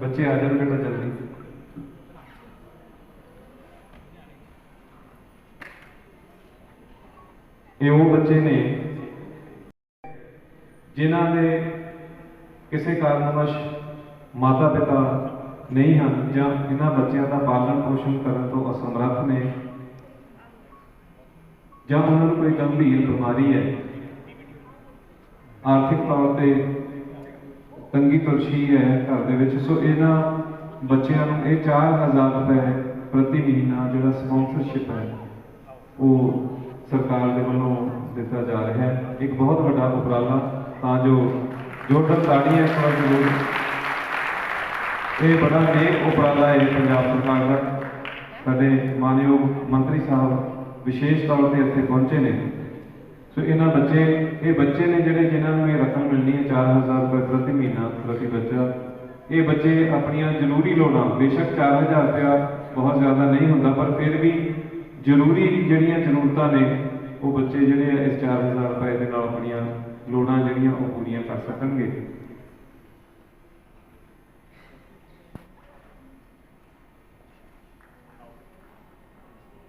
ਬੱਚੇ ਆ ਜਾਣਗੇ ਤਾਂ ਜਲਦੀ। ਇਹ ਉਹ ਬੱਚੇ ਨੇ ਜਿਨ੍ਹਾਂ ਦੇ ਕਿਸੇ ਕਾਰਨਵਸ਼ ਮਾਤਾ ਪਿਤਾ ਨਹੀਂ ਹਨ ਜਾਂ ਇਹਨਾਂ ਬੱਚਿਆਂ ਦਾ ਪਾਲਣ ਪੋਸ਼ਣ ਕਰਨ ਤੋਂ ਅਸਮਰੱਥ ਨੇ ਜਾਂ ਉਹਨਾਂ ਨੂੰ ਕੋਈ ਗੰਭੀਰ ਬਿਮਾਰੀ ਹੈ। ਆਰਥਿਕ ਤੌਰ ਤੇ ਤੰਗੀ ਤੁਲਸ਼ੀ ਹੈ ਘਰ ਦੇ ਵਿੱਚ। ਸੋ ਇਹਨਾਂ ਬੱਚਿਆਂ ਨੂੰ ਇਹ 4000 ਰੁਪਏ ਪ੍ਰਤੀ ਮਹੀਨਾ ਜਿਹੜਾ ਸਪਾਂਸਰਸ਼ਿਪ ਹੈ, ਉਹ ਸਰਕਾਰ ਦੇ ਵੱਲੋਂ ਦਿੱਤਾ ਜਾ ਰਿਹਾ ਹੈ। ਇੱਕ ਬਹੁਤ ਵੱਡਾ ਉਪਰਾਲਾ, ਤਾਂ ਜੋ ਜੋਰਦਾਰ ਤਾੜੀਆਂ ਇਸ ਵਾਰ ਜ਼ਰੂਰ ਇਹ ਬੜਾ ਨੇਕ ਉਪਰਾਲਾ ਹੈ ਪੰਜਾਬ ਸਰਕਾਰ ਦਾ। ਸਾਡੇ ਮਾਨਯੋਗ ਮੰਤਰੀ ਸਾਹਿਬ ਵਿਸ਼ੇਸ਼ ਤੌਰ ਤੇ ਇੱਥੇ ਪਹੁੰਚੇ ਨੇ। ਸੋ ਇਹਨਾਂ ਬੱਚੇ ਇਹ ਬੱਚੇ ਨੇ ਜਿਹੜੇ ਜਿਨ੍ਹਾਂ ਨੂੰ ਇਹ ਰਕਮ 4000 ਰੁਪਏ ਪ੍ਰਤੀ ਮਹੀਨਾ ਪ੍ਰਤੀ ਬੱਚਾ। ਇਹ ਬੱਚੇ ਆਪਣੀਆਂ ਜ਼ਰੂਰੀ ਲੋੜਾਂ, ਬੇਸ਼ੱਕ 4000 ਰੁਪਇਆ ਬਹੁਤ ਜ਼ਿਆਦਾ ਨਹੀਂ ਹੁੰਦਾ, ਪਰ ਫਿਰ ਵੀ ਜ਼ਰੂਰੀ ਜਿਹੜੀਆਂ ਜ਼ਰੂਰਤਾਂ ਨੇ, ਉਹ ਬੱਚੇ ਜਿਹੜੇ ਇਸ 4000 ਰੁਪਏ ਦੇ ਨਾਲ ਆਪਣੀਆਂ ਲੋੜਾਂ ਜਿਹੜੀਆਂ, ਉਹ ਪੂਰੀਆਂ ਕਰ ਸਕਣਗੇ।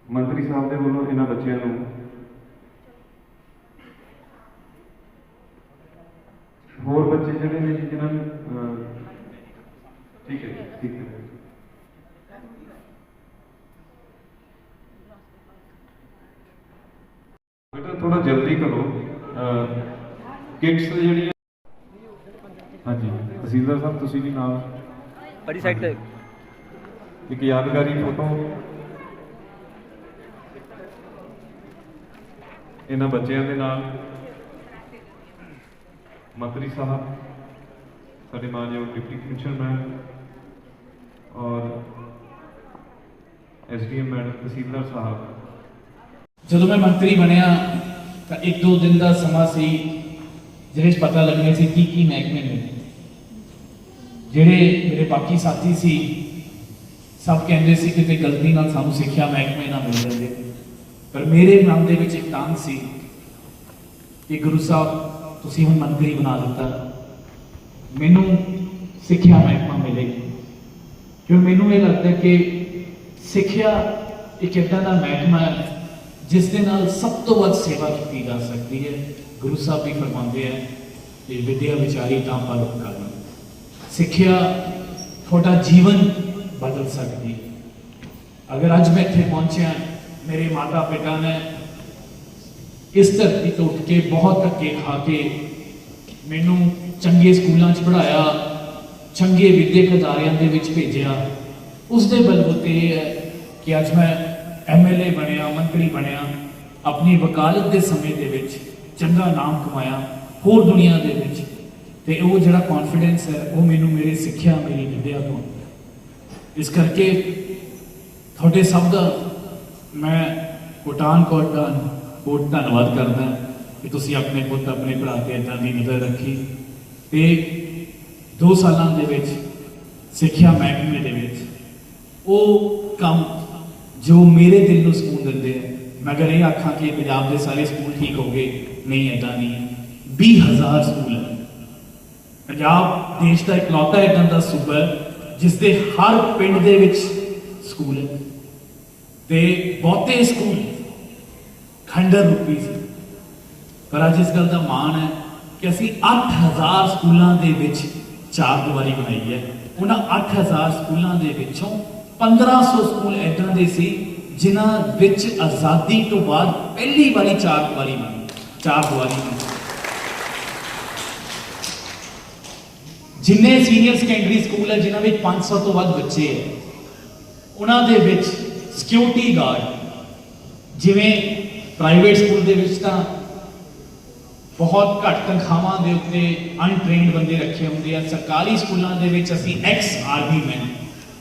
ਮੰਤਰੀ ਸਾਹਿਬ ਦੇ ਵੱਲੋਂ ਇਹਨਾਂ ਬੱਚਿਆਂ ਨੂੰ ਹੋਰ ਬੱਚੇ ਜਿਹੜੇ ਨੇ ਜੀ ਜਿਨ੍ਹਾਂ ਨੂੰ ਠੀਕ ਹੈ ਠੀਕ ਹੈ। ਬੇਟਾ ਥੋੜਾ ਜਲਦੀ ਕਰੋ। ਕਿਟਸ ਜਿਹੜੀਆਂ ਹਾਂਜੀ ਤਹਿਸੀਲਦਾਰ ਸਾਹਿਬ ਤੁਸੀਂ ਵੀ ਨਾਲ। ਬੜੀ ਸਾਈਡ ਤੇ। ਇੱਕ ਯਾਦਗਾਰੀ ਫੋਟੋ। ਇਹਨਾਂ ਬੱਚਿਆਂ ਦੇ ਨਾਲ। ਮੰਤਰੀ ਸਾਹਿਬ ਸਾਡੇ ਮਾਨਯੋਗ ਡਿਪਟੀ ਕਮਿਸ਼ਨਰ ਔਰ ਐਸਡੀਐਮ ਮੈਡਮ ਤਹਿਸੀਲਦਾਰ ਸਾਹਿਬ ਜਦੋਂ ਮੈਂ ਮੰਤਰੀ ਬਣਿਆ ਤਾਂ ਇੱਕ ਦੋ ਦਿਨ ਦਾ ਸਮਾਂ ਸੀ ਜਿਹਦੇ 'ਚ ਪਤਾ ਲੱਗਿਆ ਸੀ ਕੀ ਕੀ ਮਹਿਕਮੇ ਨੇ ਜਿਹੜੇ ਮੇਰੇ ਬਾਕੀ ਸਾਥੀ ਸੀ ਸਭ ਕਹਿੰਦੇ ਸੀ ਕਿ ਤੇ ਗਲਤੀ ਨਾਲ ਸਾਨੂੰ ਸਿੱਖਿਆ ਮਹਿਕਮੇ ਨਾਲ ਮਿਲ ਜਾਂਦੇ ਪਰ ਮੇਰੇ ਮਨ ਦੇ ਵਿੱਚ ਇੱਕ ਤਾਂ ਸੀ ਕਿ ਗੁਰੂ ਸਾਹਿਬ ਤੁਸੀਂ ਹੁਣ ਮੰਤਰੀ ਬਣਾ ਦਿੱਤਾ। ਮੈਨੂੰ ਸਿੱਖਿਆ ਮਹਿਕਮਾ ਮਿਲੇਗੀ ਕਿਉਂ? ਮੈਨੂੰ ਇਹ ਲੱਗਦਾ ਕਿ ਸਿੱਖਿਆ ਇੱਕ ਏਦਾਂ ਦਾ ਮਹਿਕਮਾ ਹੈ, ਜਿਸ ਦੇ ਨਾਲ ਸਭ ਤੋਂ ਵੱਧ ਸੇਵਾ ਕੀਤੀ ਜਾ ਸਕਦੀ ਹੈ। ਗੁਰੂ ਸਾਹਿਬ ਵੀ ਫਰਮਾਉਂਦੇ ਹੈ ਕਿ ਵਿਦਿਆ ਵਿਚਾਰੀ ਤਾਂ ਪਰ ਉਪਕਾਰੀ ਸਿੱਖਿਆ ਤੁਹਾਡਾ ਜੀਵਨ ਬਦਲ ਸਕਦੀ ਹੈ। ਅਗਰ ਅੱਜ ਮੈਂ ਇੱਥੇ ਪਹੁੰਚਿਆ, ਮੇਰੇ ਮਾਤਾ ਪਿਤਾ ਨੇ ਇਸ ਧਰਤੀ ਤੋਂ ਉੱਠ ਕੇ ਬਹੁਤ ਧੱਕੇ ਖਾ ਕੇ ਮੈਨੂੰ ਚੰਗੇ ਸਕੂਲਾਂ 'ਚ ਪੜ੍ਹਾਇਆ, ਚੰਗੇ ਵਿਦਿਅਕ ਅਦਾਰਿਆਂ ਦੇ ਵਿੱਚ ਭੇਜਿਆ। ਉਸ ਦੇ ਬਲਬੂਤੇ ਇਹ ਹੈ ਕਿ ਅੱਜ ਮੈਂ ਐਮਐਲਏ ਬਣਿਆ, ਮੰਤਰੀ ਬਣਿਆ, ਆਪਣੀ ਵਕਾਲਤ ਦੇ ਸਮੇਂ ਦੇ ਵਿੱਚ ਚੰਗਾ ਨਾਮ ਕਮਾਇਆ ਹੋਰ ਦੁਨੀਆ ਦੇ ਵਿੱਚ। ਤੇ ਉਹ ਜਿਹੜਾ ਕੌਨਫੀਡੈਂਸ ਹੈ, ਉਹ ਮੈਨੂੰ ਮੇਰੇ ਸਿੱਖਿਆ, ਮੇਰੀ ਵਿਦਿਆ ਤੋਂ ਇਸ ਕਰਕੇ ਤੁਹਾਡੇ ਸਭ ਦਾ ਮੈਂ ਕੋਟਾਨ ਕੋਟ ਬਹੁਤ ਧੰਨਵਾਦ ਕਰਦਾ ਕਿ ਤੁਸੀਂ ਆਪਣੇ ਪੁੱਤ, ਆਪਣੇ ਭਰਾ ਤੇ ਇਦਾਂ ਦੀ ਨਜ਼ਰ ਰੱਖੀ ਤੇ 2 ਸਾਲਾਂ ਦੇ ਵਿੱਚ ਸਿੱਖਿਆ ਮਹਿਕਮੇ ਦੇ ਵਿੱਚ ਉਹ ਕੰਮ ਜੋ ਮੇਰੇ ਦਿਲ ਨੂੰ ਸਕੂਨ ਦਿੰਦੇ ਆ। ਮੈਂ ਅਗਰ ਇਹ ਆਖਾਂ ਕਿ ਪੰਜਾਬ ਦੇ ਸਾਰੇ ਸਕੂਲ ਠੀਕ ਹੋ ਗਏ, ਨਹੀਂ ਇਦਾਂ ਨਹੀਂ। ਹੈ 20000 ਸਕੂਲ ਹੈ ਪੰਜਾਬ ਦੇਸ਼ ਦਾ ਇਕਲੌਤਾ ਇਦਾਂ ਦਾ ਸੂਬਾ ਹੈ, ਜਿਸ ਦੇ ਹਰ ਪਿੰਡ ਦੇ ਵਿੱਚ ਸਕੂਲ ਹੈ। ਤੇ ਬਹੁਤੇ ਸਕੂਲ ਖੰਡਰ ਰੂਪੀ ਸੀ। ਪਰ ਅੱਜ ਇਸ ਗੱਲ ਦਾ ਮਾਣ ਹੈ ਕਿ ਅਸੀਂ 8000 ਸਕੂਲਾਂ ਦੇ ਵਿੱਚ ਚਾਰ ਦੀਵਾਰੀ ਬਣਾਈ ਹੈ। ਉਹਨਾਂ 8000 ਸਕੂਲਾਂ ਦੇ ਵਿੱਚੋਂ 1500 ਸਕੂਲ ਐਦਾਂ ਦੇ ਸੀ ਜਿਨ੍ਹਾਂ ਵਿੱਚ ਆਜ਼ਾਦੀ ਤੋਂ ਬਾਅਦ ਪਹਿਲੀ ਵਾਰੀ ਚਾਰ ਦੀਵਾਰੀ ਬਣੀ। ਚਾਰ ਦੀਵਾਰੀ ਬਣੀ। ਜਿੰਨੇ ਸੀਨੀਅਰ ਸੈਕੰਡਰੀ ਸਕੂਲ ਹੈ, ਜਿਨ੍ਹਾਂ ਵਿੱਚ 500 ਤੋਂ ਵੱਧ ਬੱਚੇ ਹੈ। ਉਹਨਾਂ ਦੇ ਵਿੱਚ ਸਿਕਿਉਰਿਟੀ ਗਾਰਡ ਜਿਵੇਂ ਪ੍ਰਾਈਵੇਟ ਸਕੂਲ ਦੇ ਵਿੱਚ ਤਾਂ ਬਹੁਤ ਘੱਟ ਤਨਖਾਹਾਂ ਦੇ ਉੱਤੇ ਅਨਟ੍ਰੇਨਡ ਬੰਦੇ ਰੱਖੇ ਹੁੰਦੇ ਆ। ਸਰਕਾਰੀ ਸਕੂਲਾਂ ਦੇ ਵਿੱਚ ਅਸੀਂ ਐਕਸ ਆਰਮੀ ਮੈਨ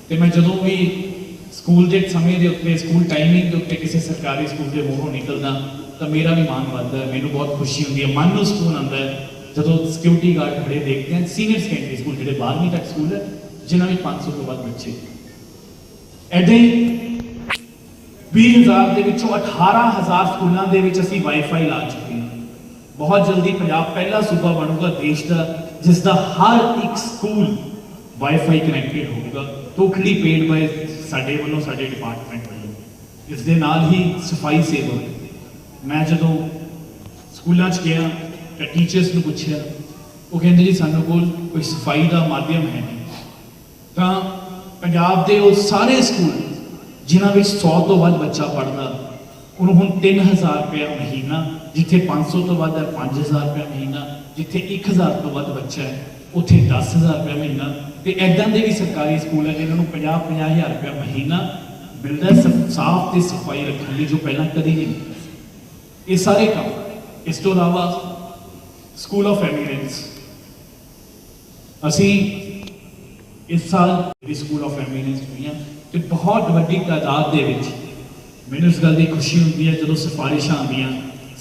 ਤੇ ਮੈਂ ਜਦੋਂ ਵੀ ਸਕੂਲ ਦੇ ਸਮੇਂ ਦੇ ਉੱਤੇ ਸਕੂਲ ਟਾਈਮਿੰਗ ਦੇ ਉੱਤੇ ਕਿਸੇ ਸਰਕਾਰੀ ਸਕੂਲ ਦੇ ਮੂਹਰੋਂ ਨਿਕਲਦਾ, ਤਾਂ ਮੇਰਾ ਵੀ ਮਨ ਵੱਧਦਾ ਹੈ, ਮੈਨੂੰ ਬਹੁਤ ਖੁਸ਼ੀ ਹੁੰਦੀ ਹੈ। ਮਨ ਨੂੰ ਸਕੂਨ ਆਉਂਦਾ ਹੈ। ਜਦੋਂ ਸਿਕਿਉਰਿਟੀ ਗਾਰਡ ਖੜੇ ਦੇਖਦੇ ਹਾਂ ਸੀਨੀਅਰ ਸੈਕੰਡਰੀ ਸਕੂਲ ਜਿਹੜੇ 12ਵੀਂ ਤੱਕ ਸਕੂਲ ਹੈ, ਜਿਨ੍ਹਾਂ ਵਿੱਚ 500 ਤੋਂ ਵੱਧ ਬੱਚੇ। ਐਡੇ 20000 ਦੇ ਵਿੱਚੋਂ 18000 ਸਕੂਲਾਂ ਦੇ ਵਿੱਚ ਅਸੀਂ ਵਾਈਫਾਈ ਲਾ ਚੁੱਕੇ ਹਾਂ। ਬਹੁਤ ਜਲਦੀ ਪੰਜਾਬ ਪਹਿਲਾ ਸੂਬਾ ਬਣੂਗਾ ਦੇਸ਼ ਦਾ, ਜਿਸ ਦਾ ਹਰ ਇੱਕ ਸਕੂਲ ਵਾਈਫਾਈ ਕਨੈਕਟਡ ਹੋਊਗਾ। ਟੋਟਲੀ ਪੇਡ ਬਾਈ ਸਾਡੇ ਵੱਲੋਂ, ਸਾਡੇ ਡਿਪਾਰਟਮੈਂਟ ਵੱਲੋਂ। ਇਸ ਦੇ ਨਾਲ ਹੀ ਸਫ਼ਾਈ ਸੇਵਾ ਮੈਂ ਜਦੋਂ ਸਕੂਲਾਂ 'ਚ ਗਿਆ ਤਾਂ ਟੀਚਰਸ ਨੂੰ ਪੁੱਛਿਆ, ਉਹ ਕਹਿੰਦੇ ਜੀ, ਸਾਨੂੰ ਕੋਲ ਕੋਈ ਸਫ਼ਾਈ ਦਾ ਮਾਧਿਅਮ ਹੈ ਨਹੀਂ। ਤਾਂ ਪੰਜਾਬ ਦੇ ਉਹ ਸਾਰੇ ਸਕੂਲ ਜਿਨ੍ਹਾਂ ਵਿੱਚ 100 ਤੋਂ ਵੱਧ ਬੱਚਾ ਪੜ੍ਹਦਾ ਉਹਨੂੰ ਹੁਣ 3000 ਰੁਪਏ ਮਹੀਨਾ, ਜਿੱਥੇ 500 ਤੋਂ ਵੱਧ ਹੈ 5000 ਰੁਪਏ ਮਹੀਨਾ, ਜਿੱਥੇ 1000 ਤੋਂ ਵੱਧ ਬੱਚਾ ਹੈ, ਉੱਥੇ 10000 ਰੁਪਏ ਮਹੀਨਾ। ਤੇ ਐਦਾਂ ਦੇ ਵੀ ਸਰਕਾਰੀ ਸਕੂਲ ਹੈ ਜਿਨ੍ਹਾਂ ਨੂੰ 50 50000 ਰੁਪਏ ਮਹੀਨਾ ਮਿਲਦਾ ਸ- ਸਾਫ਼ ਤੇ ਸਫ਼ਾਈ ਰੱਖਣ ਲਈ, ਜੋ ਪਹਿਲਾਂ ਕਦੀ ਨਹੀਂ ਇਹ ਸਾਰੇ ਕੰਮ। ਇਸ ਤੋਂ ਇਲਾਵਾ ਸਕੂਲ ਆਫ ਐਮੀਨੈਂਸ ਅਸੀਂ ਇਸ ਸਾਲ ਸਕੂਲ ਆਫ ਐਮੀਨੈਂਸ ਹੋਈਆਂ ਤੇ ਬਹੁਤ ਵੱਡੀ ਤਾਦਾਦ ਦੇ ਵਿੱਚ ਮੈਨੂੰ ਇਸ ਗੱਲ ਦੀ ਖੁਸ਼ੀ ਹੁੰਦੀ ਹੈ ਜਦੋਂ ਸਿਫਾਰਿਸ਼ਾਂ ਆਉਂਦੀਆਂ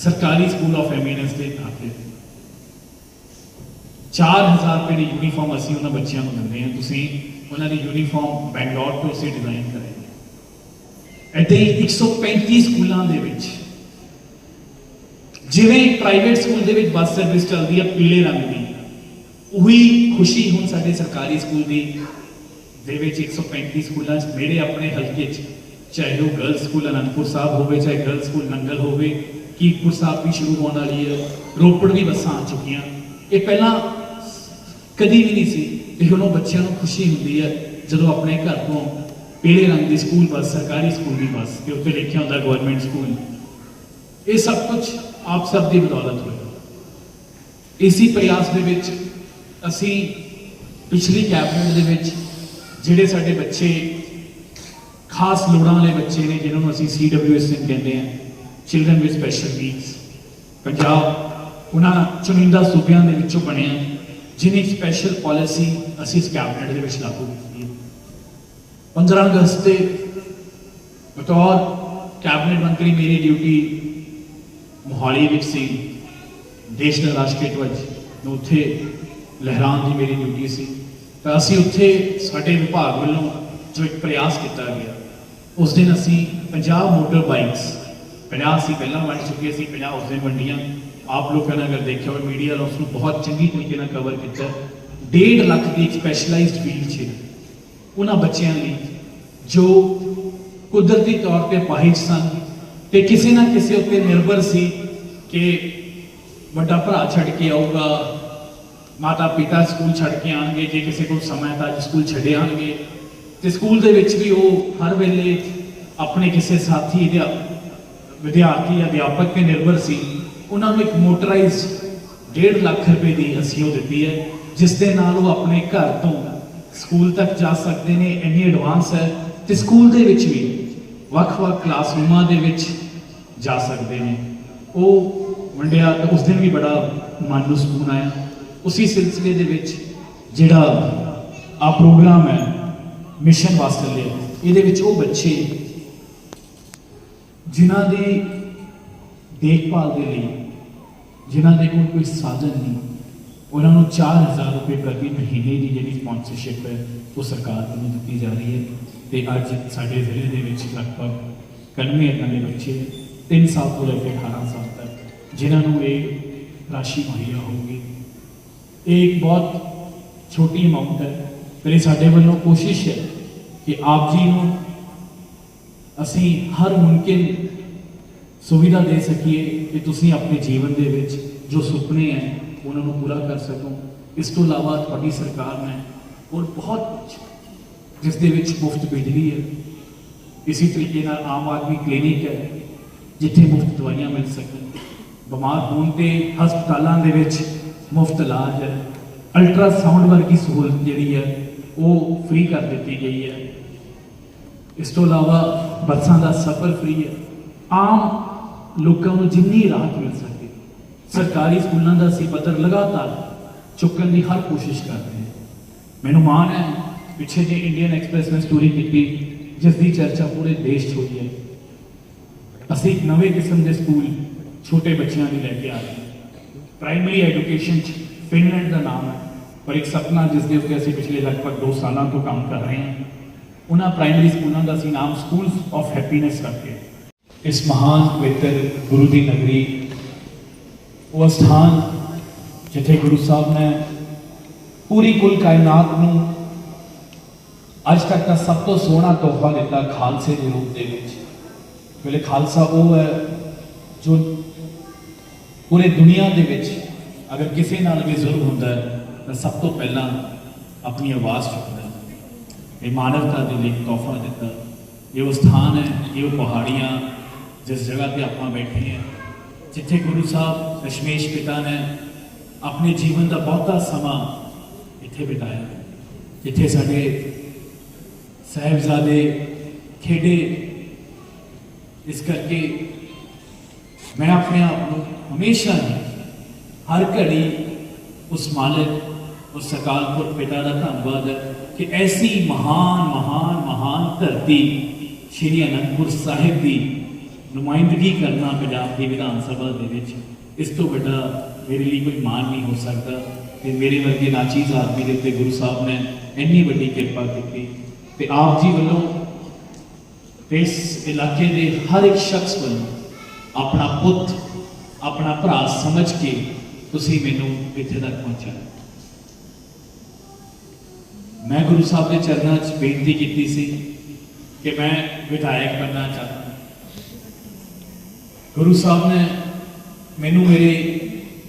ਸਰਕਾਰੀ ਸਕੂਲ ਆਫ ਐਮੀਨੈਂਸ ਦੇ ਖਾਤੇ 4000 ਰੁਪਏ ਦੀ ਯੂਨੀਫਾਰਮ ਅਸੀਂ ਉਹਨਾਂ ਬੱਚਿਆਂ ਨੂੰ ਦਿੰਦੇ ਹਾਂ। ਤੁਸੀਂ ਉਹਨਾਂ ਦੀ ਯੂਨੀਫਾਰਮ ਬੈਂਗਲੌਰ ਤੋਂ ਅਸੀਂ ਡਿਜ਼ਾਈਨ ਕਰਾਈ ਇੱਥੇ ਹੀ 135 ਸਕੂਲਾਂ ਦੇ ਵਿੱਚ, ਜਿਵੇਂ ਪ੍ਰਾਈਵੇਟ ਸਕੂਲ ਦੇ ਵਿੱਚ ਬੱਸ ਸਰਵਿਸ ਚੱਲਦੀ ਹੈ ਪੀਲੇ ਰੰਗ ਦੀ, ਉਹੀ ਖੁਸ਼ੀ ਹੁਣ ਸਾਡੇ ਸਰਕਾਰੀ ਸਕੂਲ ਦੀ ਦੇ ਵਿੱਚ 135 ਸਕੂਲਾਂ 'ਚ ਮੇਰੇ ਆਪਣੇ ਹਲਕੇ 'ਚ, ਚਾਹੇ ਉਹ ਗਰਲਸ ਸਕੂਲ ਅਨੰਦਪੁਰ ਸਾਹਿਬ ਹੋਵੇ, ਚਾਹੇ ਗਰਲਸ ਸਕੂਲ ਨੰਗਲ ਹੋਵੇ ਕੀਰਤਪੁਰ ਸਾਹਿਬ ਵੀ ਸ਼ੁਰੂ ਹੋਣ ਵਾਲੀ ਹੈ, ਰੋਪੜ ਵੀ ਬੱਸਾਂ ਆ ਚੁੱਕੀਆਂ। ਇਹ ਪਹਿਲਾਂ ਕਦੀ ਵੀ ਨਹੀਂ ਸੀ ਤੇ ਹੁਣ ਉਹ ਬੱਚਿਆਂ ਨੂੰ ਖੁਸ਼ੀ ਹੁੰਦੀ ਹੈ ਜਦੋਂ ਆਪਣੇ ਘਰ ਤੋਂ ਪੀਲੇ ਰੰਗ ਦੀ ਸਕੂਲ ਬੱਸ, ਸਰਕਾਰੀ ਸਕੂਲ ਦੀ ਬੱਸ, ਤੇ ਉੱਤੇ ਲਿਖਿਆ ਹੁੰਦਾ ਗਵਰਨਮੈਂਟ ਸਕੂਲ ਇਹ ਸਭ ਕੁਝ ਆਪ ਸਭ ਦੀ ਬਦੌਲਤ ਹੋਇਆ ਇਸੀ ਪ੍ਰਯਾਸ ਦੇ ਵਿੱਚ ਅਸੀਂ ਪਿਛਲੀ ਕੈਬਨਿਟ ਦੇ ਵਿੱਚ ਜਿਹੜੇ ਸਾਡੇ ਬੱਚੇ ਖਾਸ ਲੋੜਾਂ ਵਾਲੇ ਬੱਚੇ ਨੇ, ਜਿਨ੍ਹਾਂ ਨੂੰ ਅਸੀਂ CWS ਕਹਿੰਦੇ ਹਾਂ children with special needs Punjab ਉਹਨਾਂ ਚੁਣਿੰਦਾ ਸੂਬਿਆਂ ਦੇ ਵਿੱਚੋਂ ਬਣਿਆ, ਜਿਹਨੇ ਇੱਕ ਸਪੈਸ਼ਲ ਪਾਲਿਸੀ ਅਸੀਂ ਇਸ ਕੈਬਨਿਟ ਦੇ ਵਿੱਚ ਲਾਗੂ ਕੀਤੀ ਹੈ। 15 ਅਗਸਤ ਤੇ ਬਤੌਰ ਕੈਬਨਿਟ ਮੰਤਰੀ ਮੇਰੀ ਡਿਊਟੀ ਮੋਹਾਲੀ ਵਿੱਚ ਸੀ। ਦੇਸ਼ ਦਾ ਰਾਸ਼ਟਰੀ ਧਵਜ ਨੂੰ ਉੱਥੇ ਲਹਿਰਾਉਣ ਦੀ ਮੇਰੀ ਡਿਊਟੀ ਸੀ। ਤਾਂ ਅਸੀਂ ਉੱਥੇ ਸਾਡੇ ਵਿਭਾਗ ਵੱਲੋਂ ਜੋ ਇੱਕ ਪ੍ਰਯਾਸ ਕੀਤਾ ਗਿਆ, ਉਸ ਦਿਨ ਅਸੀਂ 50 ਮੋਟਰ ਬਾਈਕਸ 50 ਅਸੀਂ ਪਹਿਲਾਂ ਵੰਡ ਚੁੱਕੇ ਸੀ 50 ਉਸ ਦਿਨ ਵੰਡੀਆਂ। ਆਪ ਲੋਕਾਂ ਨੇ ਅਗਰ ਦੇਖਿਆ ਹੋਵੇ, ਮੀਡੀਆ ਨੇ ਉਸ ਨੂੰ ਬਹੁਤ ਚੰਗੀ ਤਰੀਕੇ ਨਾਲ ਕਵਰ ਕੀਤਾ। 1.5 ਲੱਖ ਦੀ ਸਪੈਸ਼ਲਾਈਜ਼ਡ ਫੀਲਡ ਸੀ। ਉਹਨਾਂ ਬੱਚਿਆਂ ਲਈ ਜੋ ਕੁਦਰਤੀ ਤੌਰ ਤੇ ਪਾਹਿਜ ਸਨ ਤੇ ਕਿਸੇ ਨਾ ਕਿਸੇ ਉੱਤੇ ਨਿਰਭਰ ਸੀ ਕਿ ਵੱਡਾ ਭਰਾ ਛੱਡ ਕੇ ਆਊਗਾ ਮਾਤਾ ਪਿਤਾ ਸਕੂਲ ਛੱਡ ਕੇ ਆਣਗੇ ਜੇ ਕਿਸੇ ਕੋਲ ਸਮਾਂ ਤਾਂ ਸਕੂਲ ਛੱਡੇ ਆਣਗੇ ਤੇ ਸਕੂਲ ਦੇ ਵਿੱਚ ਵੀ ਉਹ ਹਰ ਵੇਲੇ ਆਪਣੇ ਕਿਸੇ ਸਾਥੀ ਅਧਿਆ- ਵਿਦਿਆਰਥੀ ਜਾਂ ਅਧਿਆਪਕ ਤੇ ਨਿਰਭਰ ਸੀ। ਉਹਨਾਂ ਨੂੰ ਇੱਕ ਮੋਟਰਾਈਜ਼ 1.5 ਲੱਖ ਰੁਪਏ ਦੀ ਅਸੀਂ ਉਹ ਦਿੱਤੀ ਹੈ, ਜਿਸ ਦੇ ਨਾਲ ਉਹ ਆਪਣੇ ਘਰ ਤੋਂ ਸਕੂਲ ਤੱਕ ਜਾ ਸਕਦੇ ਨੇ, ਇੰਨੀ ਐਡਵਾਂਸ ਹੈ। ਤੇ ਸਕੂਲ ਦੇ ਵਿੱਚ ਵੀ ਵੱਖ-ਵੱਖ ਕਲਾਸਰੂਮਾਂ ਦੇ ਵਿੱਚ ਜਾ ਸਕਦੇ ਨੇ। ਉਹ ਵੰਡਿਆ ਤਾਂ ਉਸ ਦਿਨ ਵੀ ਬੜਾ ਮਨ ਨੂੰ ਸਕੂਨ ਆਇਆ। ਉਸੇ ਸਿਲਸਿਲੇ ਦੇ ਵਿੱਚ ਜਿਹੜਾ ਆ ਪ੍ਰੋਗਰਾਮ ਹੈ ਮਿਸ਼ਨ ਵਾਸਤੇ ਇਹਦੇ ਵਿੱਚ ਉਹ ਬੱਚੇ ਜਿਨ੍ਹਾਂ ਦੀ ਦੇਖਭਾਲ ਦੇ ਲਈ ਜਿਨ੍ਹਾਂ ਦੇ ਕੋਲ ਕੋਈ ਸਾਧਨ ਨਹੀਂ ਉਹਨਾਂ ਨੂੰ 4000 ਰੁਪਏ ਪ੍ਰਤੀ ਮਹੀਨੇ ਦੀ ਜਿਹੜੀ ਸਪਾਂਸਰਸ਼ਿਪ ਹੈ ਉਹ ਸਰਕਾਰ ਵੱਲੋਂ ਦਿੱਤੀ ਜਾ ਰਹੀ ਹੈ ਤੇ ਅੱਜ ਸਾਡੇ ਜ਼ਿਲ੍ਹੇ ਦੇ ਵਿੱਚ ਲਗਭਗ 91 ਏਦਾਂ ਦੇ ਬੱਚੇ 3 ਸਾਲ ਤੋਂ ਲੈ ਕੇ 18 ਸਾਲ ਤੱਕ ਜਿਨ੍ਹਾਂ ਨੂੰ ਇਹ ਰਾਸ਼ੀ ਮੁਹੱਈਆ ਹੋਊਗੀ ਇਹ ਇੱਕ ਬਹੁਤ ਛੋਟੀ ਅਮਾਉਂਟ ਹੈ। ਪਰ ਇਹ ਸਾਡੇ ਵੱਲੋਂ ਕੋਸ਼ਿਸ਼ ਹੈ ਕਿ ਆਪ ਜੀ ਨੂੰ ਅਸੀਂ ਹਰ ਮੁਮਕਿਨ ਸੁਵਿਧਾ ਦੇ ਸਕੀਏ ਕਿ ਤੁਸੀਂ ਆਪਣੇ ਜੀਵਨ ਦੇ ਵਿੱਚ ਜੋ ਸੁਪਨੇ ਹੈ, ਉਹਨਾਂ ਨੂੰ ਪੂਰਾ ਕਰ ਸਕੋ। ਇਸ ਤੋਂ ਇਲਾਵਾ ਤੁਹਾਡੀ ਸਰਕਾਰ ਨੇ ਹੋਰ ਬਹੁਤ ਕੁਝ ਜਿਸ ਦੇ ਵਿੱਚ ਮੁਫਤ ਬਿਜਲੀ ਹੈ। ਇਸੇ ਤਰੀਕੇ ਨਾਲ ਆਮ ਆਦਮੀ ਕਲੀਨਿਕ ਹੈ, ਜਿੱਥੇ ਮੁਫਤ ਦਵਾਈਆਂ ਮਿਲ ਸਕਣ। ਬਿਮਾਰ ਹੋਣ ਤੇ ਹਸਪਤਾਲਾਂ ਦੇ ਵਿੱਚ ਮੁਫਤ ਇਲਾਜ ਹੈ। ਅਲਟਰਾਸਾਊਂਡ ਵਰਗੀ ਸਹੂਲਤ ਜਿਹੜੀ ਹੈ, ਉਹ ਫ੍ਰੀ ਕਰ ਦਿੱਤੀ ਗਈ ਹੈ। ਇਸ ਤੋਂ ਇਲਾਵਾ ਬੱਸਾਂ ਦਾ ਸਫ਼ਰ ਫ੍ਰੀ ਹੈ। ਆਮ ਲੋਕਾਂ ਨੂੰ ਜਿੰਨੀ ਰਾਹਤ ਮਿਲ ਸਕੇ ਸਰਕਾਰੀ ਸਕੂਲਾਂ ਦਾ ਅਸੀਂ ਪੱਧਰ ਲਗਾਤਾਰ ਚੁੱਕਣ ਦੀ ਹਰ ਕੋਸ਼ਿਸ਼ ਕਰ ਰਹੇ ਹਾਂ। ਮੈਨੂੰ ਮਾਣ ਹੈ, ਪਿੱਛੇ ਜੇ ਇੰਡੀਅਨ ਐਕਸਪ੍ਰੈਸ ਨੇ ਸਟੋਰੀ ਕੀਤੀ, ਜਿਸ ਦੀ ਚਰਚਾ ਪੂਰੇ ਦੇਸ਼ 'ਚ ਹੋਈ ਹੈ। ਅਸੀਂ ਇੱਕ ਨਵੇਂ ਕਿਸਮ ਦੇ ਸਕੂਲ ਛੋਟੇ ਬੱਚਿਆਂ ਦੀ ਲੈ ਕੇ ਆ ਰਹੇ ਹਾਂ। ਪ੍ਰਾਇਮਰੀ ਐਜੂਕੇਸ਼ਨ 'ਚ ਫਿਨਲੈਂਡ ਦਾ ਨਾਮ ਹੈ ਪਰ ਇੱਕ ਸੁਪਨਾ ਜਿਸ ਦੇ ਉੱਤੇ ਅਸੀਂ ਪਿਛਲੇ ਲਗਭਗ 2 ਸਾਲਾਂ ਤੋਂ ਕੰਮ ਕਰ ਰਹੇ ਹਾਂ ਉਹਨਾਂ ਪ੍ਰਾਇਮਰੀ ਸਕੂਲਾਂ ਦਾ ਅਸੀਂ ਨਾਮ ਸਕੂਲਸ ਆਫ ਹੈਪੀਨੈਸ ਰੱਖਿਆ ਇਸ ਮਹਾਨ ਪਵਿੱਤਰ ਗੁਰੂ ਦੀ ਨਗਰੀ ਉਹ ਸਥਾਨ ਜਿੱਥੇ ਗੁਰੂ ਸਾਹਿਬ ਨੇ ਪੂਰੀ ਕੁੱਲ ਕਾਇਨਾਤ ਨੂੰ ਅੱਜ ਤੱਕ ਦਾ ਸਭ ਤੋਂ ਸੋਹਣਾ ਤੋਹਫਾ ਦਿੱਤਾ ਖਾਲਸੇ ਦੇ ਰੂਪ ਦੇ ਵਿੱਚ ਵੇਲੇ ਖਾਲਸਾ ਉਹ ਹੈ ਜੋ ਪੂਰੇ ਦੁਨੀਆ ਦੇ ਵਿੱਚ ਅਗਰ ਕਿਸੇ ਨਾਲ ਵੀ ਜ਼ੁਲਮ ਹੁੰਦਾ ਹੈ, ਤਾਂ ਸਭ ਤੋਂ ਪਹਿਲਾਂ ਆਪਣੀ ਆਵਾਜ਼ ਚੁੱਕਦਾ ਹੈ। ਇਹ ਮਾਨਵਤਾ ਦੇ ਲਈ ਤੋਹਫਾ ਦਿੱਤਾ। ਇਹ ਉਹ ਸਥਾਨ ਹੈ, ਇਹ ਉਹ ਪਹਾੜੀਆਂ ਜਿਸ ਜਗ੍ਹਾ ਤੇ ਆਪਾਂ ਬੈਠੇ ਹਾਂ, ਜਿੱਥੇ ਗੁਰੂ ਸਾਹਿਬ ਦਸ਼ਮੇਸ਼ ਪਿਤਾ ਨੇ ਆਪਣੇ ਜੀਵਨ ਦਾ ਬਹੁਤਾ ਸਮਾਂ ਇੱਥੇ ਬਿਤਾਇਆ। ਜਿੱਥੇ ਸਾਡੇ ਸਾਹਿਬਜ਼ਾਦੇ ਖੇਡੇ। ਇਸ ਕਰਕੇ ਮੈਂ ਆਪਣੇ ਆਪ ਨੂੰ ਹਮੇਸ਼ਾ ਹੀ ਹਰ ਘੜੀ ਉਸ ਮਾਲਕ ਉਸ ਸਕਾਲਪੁਰ ਪਿਤਾ ਦਾ ਧੰਨਵਾਦ ਹੈ ਕਿ ਐਸੀ ਮਹਾਨ ਮਹਾਨ ਮਹਾਨ ਧਰਤੀ ਸ਼੍ਰੀ ਅਨੰਦਪੁਰ ਸਾਹਿਬ ਦੀ ਨੁਮਾਇੰਦਗੀ ਕਰਨਾ ਪੰਜਾਬ ਦੀ ਵਿਧਾਨ ਸਭਾ ਦੇ ਵਿੱਚ ਇਸ ਤੋਂ ਵੱਡਾ ਮੇਰੇ ਲਈ ਕੋਈ ਮਾਣ ਨਹੀਂ ਹੋ ਸਕਦਾ ਤੇ ਮੇਰੇ ਵਰਗੇ ਨਾਚੀਜ਼ ਆਦਮੀ ਦੇ ਉੱਤੇ ਗੁਰੂ ਸਾਹਿਬ ਨੇ ਇੰਨੀ ਵੱਡੀ ਕਿਰਪਾ ਕੀਤੀ ਤੇ ਆਪ ਜੀ ਵੱਲੋਂ ਤੇ ਇਸ ਇਲਾਕੇ ਦੇ ਹਰ ਇੱਕ ਸ਼ਖਸ ਵੱਲੋਂ ਆਪਣਾ ਪੁੱਤ ਆਪਣਾ ਭਰਾ ਸਮਝ ਕੇ ਤੁਸੀਂ ਮੈਨੂੰ ਇੱਥੇ ਤੱਕ ਪਹੁੰਚਾਇਆ ਮੈਂ ਗੁਰੂ ਸਾਹਿਬ ਦੇ ਚਰਨਾਂ 'ਚ ਬੇਨਤੀ ਕੀਤੀ ਸੀ ਕਿ ਮੈਂ ਵਿਧਾਇਕ ਬਣਨਾ ਚਾਹੁੰਦਾ ਗੁਰੂ ਸਾਹਿਬ ਨੇ ਮੈਨੂੰ ਮੇਰੇ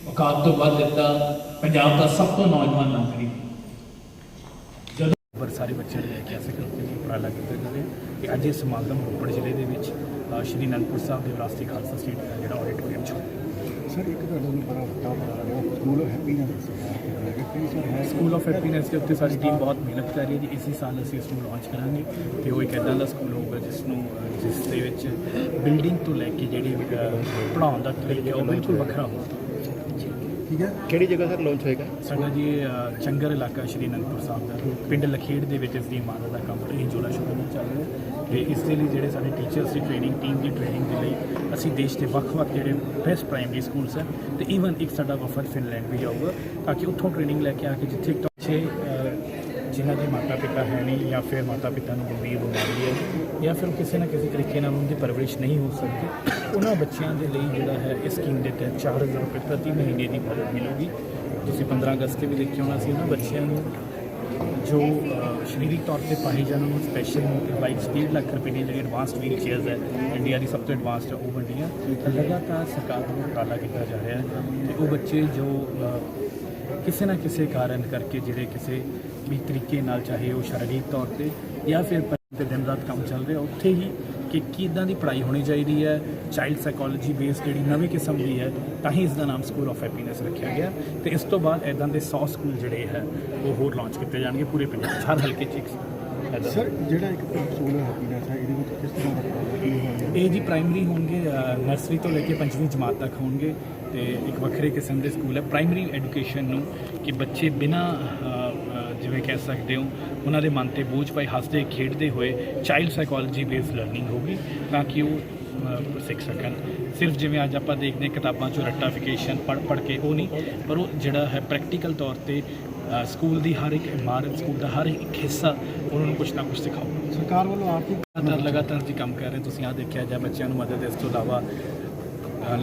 ਔਕਾਤ ਤੋਂ ਵੱਧ ਦਿੱਤਾ। ਪੰਜਾਬ ਦਾ ਸਭ ਤੋਂ ਨੌਜਵਾਨ ਨਾਗਰਿਕ। ਜਦੋਂ ਪਰ ਸਾਰੇ ਬੱਚੇ ਲੈ ਕੇ ਆਸੇ ਕਰਕੇ ਵੀ ਉਪਰਾਲਾ ਕੀਤਾ ਜਾ ਕਿ ਅੱਜ ਇਹ ਸਮਾਗਮ ਰੋਪੜ ਜ਼ਿਲ੍ਹੇ ਦੇ ਵਿੱਚ ਸ਼੍ਰੀ ਅਨੰਦਪੁਰ ਸਾਹਿਬ ਦੇ ਵਿਰਾਸਤੀ ਖਾਲਸਾ ਸਟੇਟ ਦਾ ਜਿਹੜਾ ਆਡੀਟੋਰੀਅਮ ਚ ਹੋਇਆ। ਸਰ ਇੱਕ ਤੁਹਾਡਾ ਨੂੰ ਬੜਾ ਵੱਡਾ ਉਪਰਾਲਾ ਸਕੂਲ ਆਫ ਹੈਪੀਨੈਸ ਹੈ। ਸਕੂਲ ਆਫ ਹੈਪੀਨੈਸ ਦੇ ਉੱਤੇ ਸਾਡੀ ਟੀਮ ਬਹੁਤ ਮਿਹਨਤ ਕਰ ਰਹੀ ਹੈ ਜੀ। ਇਸੇ ਸਾਲ ਅਸੀਂ ਇਸ ਨੂੰ ਲਾਂਚ ਕਰਾਂਗੇ ਤੇ ਉਹ ਇੱਕ ਇਦਾਂ ਦਾ ਸਕੂਲ ਹੋਊਗਾ ਜਿਸ ਨੂੰ ਜਿਸ ਦੇ ਵਿੱਚ ਬਿਲਡਿੰਗ ਤੋਂ ਲੈ ਕੇ ਜਿਹੜੀ ਪੜਾਉਣ ਦਾ ਤਰੀਕਾ ਉਹ ਬਿਲਕੁਲ ਵੱਖਰਾ ਹੋਊਗਾ। ਠੀਕ ਹੈ। ਕਿਹੜੀ ਜਗ੍ਹਾ ਸਰ ਲਾਂਚ ਹੋਏਗਾ? ਸਾਡਾ ਜੀ ਚੰਗਰ ਇਲਾਕਾ ਸ਼੍ਰੀ ਅਨੰਦਪੁਰ ਸਾਹਿਬ ਦਾ। ਪਿੰਡ ਲਖੇੜ ਦੇ ਵਿੱਚ ਇਸ ਦੀ ਇਮਾਰਤ ਦਾ ਕੰਮ ਟ੍ਰੇਨ ਜੋੜਾ ਸ਼ੁਰੂ ਹੋਣਾ ਚੱਲ ਰਿਹਾ ਤੇ ਇਸ ਦੇ ਲਈ ਜਿਹੜੇ ਸਾਡੇ ਟੀਚਰਸ ਦੀ ਟ੍ਰੇਨਿੰਗ ਟੀਮ ਦੀ ਟ੍ਰੇਨਿੰਗ ਦੇ ਲਈ ਅਸੀਂ ਦੇਸ਼ ਦੇ ਵੱਖ-ਵੱਖ ਜਿਹੜੇ ਬੈਸਟ ਪ੍ਰਾਇਮਰੀ ਸਕੂਲਸ ਹੈ ਤੇ ਈਵਨ ਇੱਕ ਸਾਡਾ ਵਫਦ ਫਿਨਲੈਂਡ ਵੀ ਜਾਊਗਾ ਤਾਂ ਕਿ ਉੱਥੋਂ ਟ੍ਰੇਨਿੰਗ ਲੈ ਕੇ ਆ ਕੇ ਜਿੱਥੇ ਬੱਚੇ ਅ, ਜਿਨ੍ਹਾਂ ਦੇ ਮਾਤਾ ਪਿਤਾ ਹੈ ਨਹੀਂ ਜਾਂ ਫਿਰ ਮਾਤਾ ਪਿਤਾ ਨੂੰ ਗੰਭੀਰ ਬਿਮਾਰੀ ਹੈ ਜਾਂ ਫਿਰ ਕਿਸੇ ਨਾ ਕਿਸੇ ਤਰੀਕੇ ਨਾਲ ਉਹਨਾਂ ਦੀ ਪਰਵਰਿਸ਼ ਨਹੀਂ ਹੋ ਸਕਦੀ ਉਹਨਾਂ ਬੱਚਿਆਂ ਦੇ ਲਈ ਜਿਹੜਾ ਹੈ ਇਸ ਸਕੀਮ ਦੇ ਤਹਿਤ 4000 ਰੁਪਏ ਪ੍ਰਤੀ ਮਹੀਨੇ ਦੀ ਮਦਦ ਮਿਲੂਗੀ। ਤੁਸੀਂ 15 ਅਗਸਤ ਤੇ ਵੀ ਦੇਖਿਆ ਹੋਣਾ ਸੀ ਉਹਨਾਂ ਬੱਚਿਆਂ ਨੂੰ ਜੋ ਅ, ਸਰੀਰਕ ਤੌਰ ਤੇ ਪਾਏ ਜਾਣ ਨੂੰ ਸਪੈਸ਼ਲ ਬਾਈਕਸ 1.5 ਲੱਖ ਰੁਪਏ ਦੀ ਜਿਹੜੀ ਐਡਵਾਂਸਡ ਵੀਲ ਚੇਅਰਸ ਹੈ ਇੰਡੀਆ ਦੀ ਸਭ ਤੋਂ ਐਡਵਾਂਸਡ ਉਹ ਵੰਡੀਆਂ। ਤਾਂ ਲਗਾਤਾਰ ਸਰਕਾਰ ਵੱਲੋਂ ਉਪਰਾਲਾ ਕੀਤਾ ਜਾ ਰਿਹਾ ਹੈ ਤੇ ਉਹ ਬੱਚੇ ਜੋ ਕਿਸੇ ਨਾ ਕਿਸੇ ਕਾਰਨ ਕਰਕੇ ਜਿਹੜੇ ਕਿਸੇ ਵੀ ਤਰੀਕੇ ਨਾਲ ਚਾਹੇ ਉਹ ਸਰੀਰਕ ਤੌਰ ਤੇ ਜਾਂ ਫਿਰ ਦਿਨ ਰਾਤ ਕੰਮ ਚੱਲ ਰਿਹਾ ਉੱਥੇ ਹੀ ਕਿ ਕਿੱਦਾਂ ਦੀ ਪੜ੍ਹਾਈ ਹੋਣੀ ਚਾਹੀਦੀ ਹੈ? ਚਾਈਲਡ ਸਾਈਕੋਲੋਜੀ ਬੇਸਡ ਜਿਹੜੀ ਨਵੀਂ ਕਿਸਮ ਦੀ ਹੈ ਤਾਂ ਹੀ ਇਸ ਦਾ ਨਾਮ ਸਕੂਲ ਆਫ ਹੈਪੀਨੈਸ ਰੱਖਿਆ ਗਿਆ। ਤੇ ਇਸ ਤੋਂ ਬਾਅਦ ਇਦਾਂ ਦੇ 100 ਸਕੂਲ ਜਿਹੜੇ ਹੈ ਉਹ ਹੋਰ ਲਾਂਚ ਕੀਤੇ ਜਾਣਗੇ ਪੂਰੇ ਪੰਜਾਬ 'ਚ, ਹਰ ਹਲਕੇ 'ਚ ਇੱਕ ਸਰ ਜਿਹੜਾ ਇੱਕ ਸਕੂਲ ਹੈਪੀਨੈਸ ਹੈ ਇਹਦੇ ਵਿੱਚ ਕਿਸ ਤਰ੍ਹਾਂ ਦਾ ਇਹ ਜੀ ਪ੍ਰਾਇਮਰੀ ਹੋਣਗੇ ਨਰਸਰੀ ਤੋਂ ਲੈ ਕੇ ਪੰਜਵੀਂ ਜਮਾਤ ਤੱਕ ਹੋਣਗੇ। ਤੇ ਇੱਕ ਵੱਖਰੇ ਕਿਸਮ ਦੇ ਸਕੂਲ ਹੈ। ਪ੍ਰਾਇਮਰੀ ਐਜੂਕੇਸ਼ਨ ਨੂੰ ਕਿ ਬੱਚੇ ਬਿਨਾ ਜਿਵੇਂ ਕਹਿ ਸਕਦੇ ਹੋ ਉਹਨਾਂ ਦੇ ਮਨ ਤੇ ਬੋਝ ਪਾਈ ਹੱਸਦੇ ਖੇਡਦੇ ਹੋਏ ਚਾਈਲਡ ਸਾਈਕੋਲੋਜੀ ਬੇਸਡ ਲਰਨਿੰਗ ਹੋਗੀ ਤਾਂ ਕਿ ਉਹ ਸਿੱਖ ਸਕਣ। ਸਿਰਫ ਜਿਵੇਂ ਅੱਜ ਆਪਾਂ ਦੇਖਦੇ ਕਿਤਾਬਾਂ ਚੋਂ ਰੱਟਾਫਿਕੇਸ਼ਨ ਪੜ੍ਹ ਪੜ੍ਹ ਕੇ ਉਹ ਨਹੀਂ ਪਰ ਉਹ ਜਿਹੜਾ ਹੈ ਪ੍ਰੈਕਟੀਕਲ ਤੌਰ ਤੇ ਸਕੂਲ ਦੀ ਹਰ ਇੱਕ ਇਮਾਰਤ ਸਕੂਲ ਦਾ ਹਰ ਇੱਕ ਹਿੱਸਾ ਉਹਨਾਂ ਨੂੰ ਕੁਝ ਨਾ ਕੁਝ ਸਿਖਾਓ। ਸਰਕਾਰ ਵੱਲੋਂ ਆਰਥਿਕ ਲਗਾਤਾਰ ਲਗਾਤਾਰ ਜੀ ਕੰਮ ਕਰ ਰਹੇ ਤੁਸੀਂ ਆ ਦੇਖਿਆ ਜਾਂ ਬੱਚਿਆਂ ਨੂੰ ਮਦਦ ਇਸ ਤੋਂ ਇਲਾਵਾ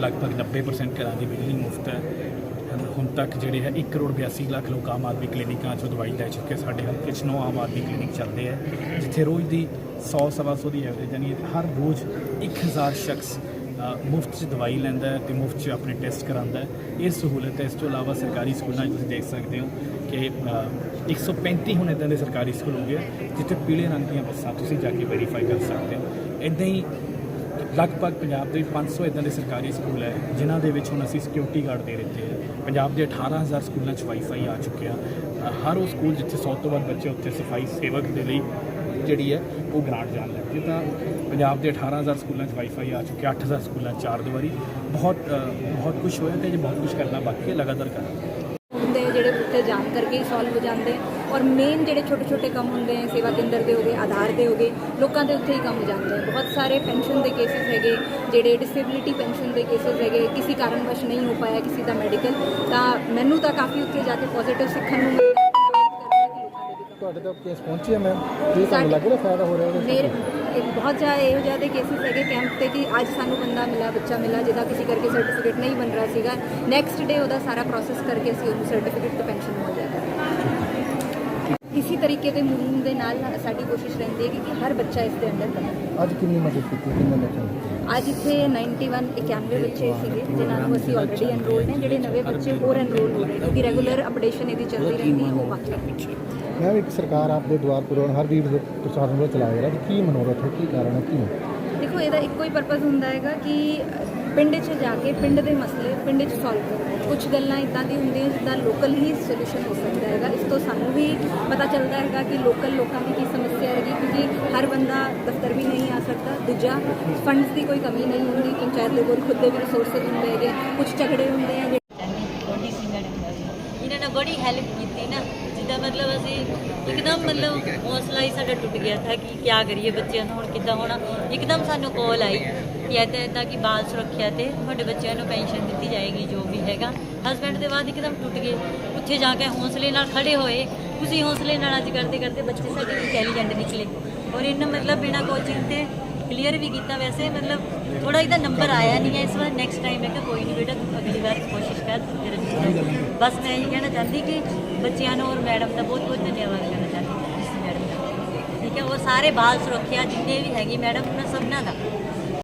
ਲਗਭਗ 90% ਘਰਾਂ ਦੀ ਬਿਜਲੀ ਮੁਫਤ ਹੈ। ਹੁਣ ਤੱਕ ਜਿਹੜੇ ਹੈ 1 ਕਰੋੜ 82 ਲੱਖ ਲੋਕ ਆਮ ਆਦਮੀ ਕਲੀਨਿਕਾਂ 'ਚੋਂ ਦਵਾਈ ਲੈ ਚੁੱਕੇ ਸਾਡੇ ਹਲਕੇ 'ਚ ਨੌ ਆਮ ਆਦਮੀ ਕਲੀਨਿਕ ਚੱਲਦੇ ਆ ਜਿੱਥੇ ਰੋਜ਼ ਦੀ 100 ਸਵਾ ਸੌ ਦੀ ਐਵਰੇਜ ਯਾਨੀ ਹਰ ਰੋਜ਼ 1000 ਸ਼ਖਸ ਮੁਫਤ 'ਚ ਦਵਾਈ ਲੈਂਦਾ ਹੈ ਤੇ ਮੁਫਤ 'ਚ ਆਪਣੇ ਟੈਸਟ ਕਰਾਉਂਦਾ ਇਹ ਸਹੂਲਤ ਹੈ। ਇਸ ਤੋਂ ਇਲਾਵਾ ਸਰਕਾਰੀ ਸਕੂਲਾਂ 'ਚ ਤੁਸੀਂ ਦੇਖ ਸਕਦੇ ਹੋ ਕਿ ਅ, 135 ਹੁਣ ਇਦਾਂ ਦੇ ਸਰਕਾਰੀ ਸਕੂਲ ਹੋ ਗਏ ਆ, ਜਿੱਥੇ ਪੀਲੇ ਰੰਗ ਦੀਆਂ ਬੱਸਾਂ ਤੁਸੀਂ ਜਾ ਕੇ ਵੈਰੀਫਾਈ ਕਰ ਸਕਦੇ ਹੋ। ਇਦਾਂ ਹੀ ਲਗਭਗ ਪੰਜਾਬ ਦੇ 500 ਇਦਾਂ ਦੇ ਸਰਕਾਰੀ ਸਕੂਲ ਹੈ, ਜਿਨ੍ਹਾਂ ਦੇ ਵਿੱਚ ਹੁਣ ਅਸੀਂ ਸਿਕਿਉਰਿਟੀ ਗਾਰਡ ਦੇ ਦਿੱਤੇ ਹੈ। ਪੰਜਾਬ ਦੇ 18000 ਸਕੂਲਾਂ 'ਚ ਵਾਈਫਾਈ ਆ ਚੁੱਕਿਆ। ਹਰ ਉਹ ਸਕੂਲ ਜਿੱਥੇ 100 ਤੋਂ ਵੱਧ ਬੱਚੇ ਉੱਥੇ ਸਫ਼ਾਈ ਸੇਵਕ ਦੇ ਲਈ ਜਿਹੜੀ ਹੈ, ਉਹ ਗ੍ਰਾਂਟ ਜਾਣ ਲੱਗ ਪਈ ਤਾਂ ਪੰਜਾਬ ਦੇ 18000 ਸਕੂਲਾਂ 'ਚ ਵਾਈਫਾਈ ਆ ਚੁੱਕਿਆ 8000 ਸਕੂਲਾਂ 'ਚ ਚਾਰ ਦੀਵਾਰੀ। ਬਹੁਤ ਬਹੁਤ ਕੁਝ ਹੋਇਆ ਤੇ ਜੇ ਬਹੁਤ ਕੁਝ ਕਰਨਾ ਬਾਕੀ ਹੈ, ਲਗਾਤਾਰ ਕਰਨਾ ਹੁੰਦੇ ਜਿਹੜੇ ਉੱਥੇ ਜਾਣ ਕਰਕੇ ਹੀ ਸੋਲਵ ਹੋ ਜਾਂਦੇ ਔਰ ਮੇਨ ਜਿਹੜੇ ਛੋਟੇ ਛੋਟੇ ਕੰਮ ਹੁੰਦੇ ਆ ਸੇਵਾ ਕੇਂਦਰ ਦੇ ਹੋਗੇ ਆਧਾਰ ਦੇ ਹੋਗੇ ਲੋਕਾਂ ਦੇ ਉੱਥੇ ਹੀ ਕੰਮ ਹੋ ਜਾਂਦੇ ਆ। ਬਹੁਤ ਸਾਰੇ ਪੈਨਸ਼ਨ ਦੇ ਕੇਸਿਸ ਹੈਗੇ ਜਿਹੜੇ ਡਿਸੇਬਿਲਿਟੀ ਪੈਨਸ਼ਨ ਦੇ ਕੇਸਿਸ ਹੈਗੇ ਕਿਸੇ ਕਾਰਨਵਸ਼ ਨਹੀਂ ਹੋ ਪਾਇਆ ਕਿਸੇ ਦਾ ਮੈਡੀਕਲ ਤਾਂ ਮੈਨੂੰ ਤਾਂ ਕਾਫੀ ਉੱਥੇ ਜਾ ਕੇ ਪੋਜ਼ਿਟਿਵ ਸਿੱਖਣ ਨੂੰ ਹੈ ਤੇ ਹਾਂ ਕਿ ਵੀ ਤੁਹਾਡੇ ਤੱਕ ਕੇਸ ਪਹੁੰਚੇ ਮੈਂ ਇਹ ਤੁਹਾਨੂੰ ਲੱਗ ਰਿਹਾ ਫਾਇਦਾ ਹੋ ਰਿਹਾ ਇਹਦੇ ਮੇਰੇ ਇੱਕ ਬਹੁਤ ਜ਼ਿਆਦਾ ਇਹੋ ਜਿਹੇ ਦੇ ਕੇਸਿਸ ਹੈਗੇ ਕੈਂਪ ਤੇ ਕਿ ਅੱਜ ਸਾਨੂੰ ਬੰਦਾ ਮਿਲਾ ਬੱਚਾ ਮਿਲਾ ਜਿਹਦਾ ਕਿਸੇ ਕਰਕੇ ਸਰਟੀਫਿਕੇਟ ਨਹੀਂ ਬਣ ਰਿਹਾ ਸੀਗਾ। ਨੈਕਸਟ ਡੇ ਉਹਦਾ ਸਾਰਾ ਪ੍ਰੋਸੈਸ ਕਰਕੇ ਅਸੀਂ ਉਹਨੂੰ ਸਰਟੀਫਿਕੇਟ ਤੇ ਪੈਨਸ਼ਨ ਕਰਾਂਗੇ ਇसी ਤਰੀਕੇ ਦੇ ਮੁਹਿੰਮ ਦੇ ਨਾਲ ਸਾਡੀ ਕੋਸ਼ਿਸ਼ ਰਹਿੰਦੀ ਹੈ ਕਿ ਹਰ ਬੱਚਾ ਇਸ ਦੇ ਅੰਦਰ ਕਰੇ। ਅੱਜ ਕਿੰਨੀ ਮਦਦ ਕੀਤੀ? ਕਿੰਨੇ ਬੱਚਿਆਂ ਨੇ ਅੱਜ ਇੱਥੇ 91 91 ਬੱਚੇ ਸੀਗੇ ਜਿਨ੍ਹਾਂ ਨੂੰ ਅਸੀਂ ਆਲਰੇਡੀ ਐਨਰੋਲ ਨੇ ਜਿਹੜੇ ਨਵੇਂ ਬੱਚੇ ਹੋਰ ਐਨਰੋਲ ਹੋ ਰਹੇ ਨੇ ਰੈਗੂਲਰ ਅਪਡੇਸ਼ਨ ਇਹਦੀ ਚੱਲਦੀ ਰਹਿੰਦੀ ਹੈ ਉਹ ਬਾਕੀ ਮੈਂ ਇੱਕ ਸਰਕਾਰ ਆਪਦੇ ਦੁਆਰ ਪੁਰਵਣ ਹਰ ਵੀਰ ਪ੍ਰਸਾਦ ਚਲਾਇਆ ਜਾ ਰਿਹਾ ਕਿ ਕੀ ਮਨੋਰਥ ਹੈ ਕੀ ਕਾਰਨ ਹੈ ਕੀ ਦੇਖੋ ਇਹਦਾ ਇੱਕੋ ਹੀ ਪਰਪਸ ਹੁੰਦਾ ਹੈਗਾ ਕਿ ਪਿੰਡ 'ਚ ਜਾ ਕੇ ਪਿੰਡ ਦੇ ਮਸਲੇ ਪਿੰਡ 'ਚ ਸੋਲਵ ਕਰੋ। ਕੁਝ ਗੱਲਾਂ ਇਦਾਂ ਦੀ ਹੁੰਦੀਆਂ ਜਿੱਦਾਂ ਲੋਕਲ ਹੀ ਸੋਲੂਸ਼ਨ ਹੋ ਸਕਦਾ ਹੈਗਾ। ਇਸ ਤੋਂ ਸਾਨੂੰ ਵੀ ਪਤਾ ਚੱਲਦਾ ਹੈਗਾ ਕਿ ਲੋਕਲ ਲੋਕਾਂ ਦੀ ਕੀ ਸਮੱਸਿਆ ਹੈਗੀ, ਕਿਉਂਕਿ ਹਰ ਬੰਦਾ ਦਫ਼ਤਰ ਵੀ ਨਹੀਂ ਆ ਸਕਦਾ। ਦੂਜਾ ਫੰਡਸ ਦੀ ਕੋਈ ਕਮੀ ਨਹੀਂ ਹੁੰਦੀ। ਪੰਚਾਇਤ ਦੇ ਕੋਲ ਖੁਦ ਦੇ ਵੀ ਰਿਸੋਰਸਸ ਹੁੰਦੇ ਹੈਗੇ। ਕੁਝ ਝਗੜੇ ਹੁੰਦੇ ਆ ਇਹਨਾਂ ਨੇ ਬੜੀ ਹੈਲਪ ਕੀਤੀ ਨਾ। ਜਿੱਦਾਂ ਮਤਲਬ ਅਸੀਂ ਇੱਕਦਮ ਮਤਲਬ ਹੌਸਲਾ ਹੀ ਸਾਡਾ ਟੁੱਟ ਗਿਆ। ਥਾ ਕਿ ਕੀ ਕਰੀਏ ਬੱਚਿਆਂ ਨੂੰ, ਹੁਣ ਕਿੱਦਾਂ ਹੋਣਾ। ਇੱਕਦਮ ਸਾਨੂੰ ਕਾਲ ਆਈ। ਕਿ ਇੱਦਾਂ ਇੱਦਾਂ ਕਿ ਬਾਲ ਸੁਰੱਖਿਆ ਤੇ ਤੁਹਾਡੇ ਬੱਚਿਆਂ ਨੂੰ ਪੈਨਸ਼ਨ ਦਿੱਤੀ ਜਾਏਗੀ, ਜੋ ਵੀ ਹੈਗਾ। ਹਸਬੈਂਡ ਦੇ ਬਾਅਦ ਇੱਕਦਮ ਟੁੱਟ ਗਏ। ਉੱਥੇ ਜਾ ਕੇ ਹੌਸਲੇ ਨਾਲ ਖੜੇ ਹੋਏ। ਤੁਸੀਂ ਹੌਸਲੇ ਨਾਲ ਅੱਜ ਕਰਦੇ ਕਰਦੇ ਬੱਚੇ ਸਾਡੇ ਇੰਟੈਲੀਜੈਂਟ ਨਿਕਲੇ। ਔਰ ਇਹਨਾਂ ਮਤਲਬ ਬਿਨਾ ਕੋਚਿੰਗ ਤੇ ਕਲੀਅਰ ਵੀ ਕੀਤਾ ਵੈਸੇ, ਮਤਲਬ ਥੋੜਾ ਇਹਦਾ ਨੰਬਰ ਆਇਆ ਨਹੀਂ ਹੈ ਇਸ ਵਾਰ। ਨੈਕਸਟ ਟਾਈਮ ਮੈਂ ਕਿਹਾ ਕੋਈ ਨਹੀਂ ਬੇਟਾ, ਤੂੰ ਅਗਲੀ ਵਾਰ ਕੋਸ਼ਿਸ਼ ਕਰ ਤੇਰਾ ਬਸ ਮੈਂ ਇਹ ਕਹਿਣਾ ਚਾਹੁੰਦੀ ਕਿ ਬੱਚਿਆਂ ਨੂੰ ਔਰ ਮੈਡਮ ਦਾ ਬਹੁਤ ਬਹੁਤ ਧੰਨਵਾਦ ਕਰਨਾ ਚਾਹੁੰਦੀ ਮੈਡਮ ਦਾ ਠੀਕ ਹੈ ਉਹ ਸਾਰੇ ਬਾਲ ਸੁਰੱਖਿਆ ਜਿੰਨੇ ਵੀ ਹੈਗੀ ਮੈਡਮ ਉਹਨਾਂ ਸਭਨਾਂ ਦਾ।